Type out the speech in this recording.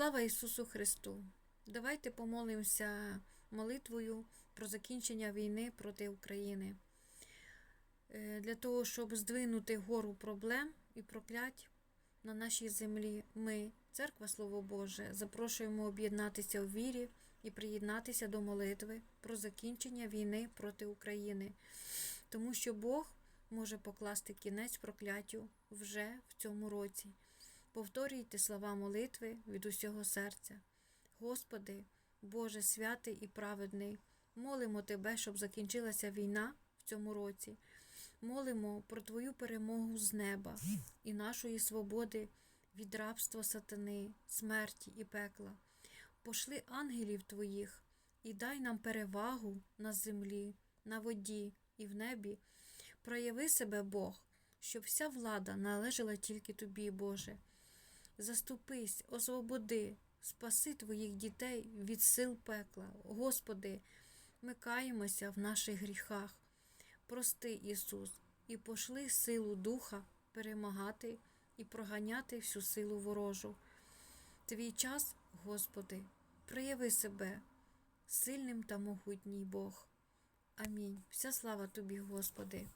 Слава Ісусу Христу! Давайте помолимося молитвою про закінчення війни проти України. Е, Для того, щоб здвинути гору проблем і проклять на нашій землі, ми, Церква Слово Боже, запрошуємо об'єднатися в вірі і приєднатися до молитви про закінчення війни проти України, тому що Бог може покласти кінець прокляттю вже в цьому році. Повторюйте слова молитви від усього серця. Господи, Боже святий і праведний, молимо Тебе, щоб закінчилася війна в цьому році. Молимо про Твою перемогу з неба і нашої свободи від рабства сатани, смерті і пекла. Пошли ангелів Твоїх і дай нам перевагу на землі, на воді і в небі. Прояви себе, Бог, щоб вся влада належала тільки Тобі, Боже. Заступись, освободи, спаси Твоїх дітей від сил пекла. Господи, ми каємося в наших гріхах. Прости, Ісус, і пошли силу Духа перемагати і проганяти всю силу ворожу. Твій час, Господи, прояви себе, сильним та могутній Бог. Амінь. Вся слава Тобі, Господи.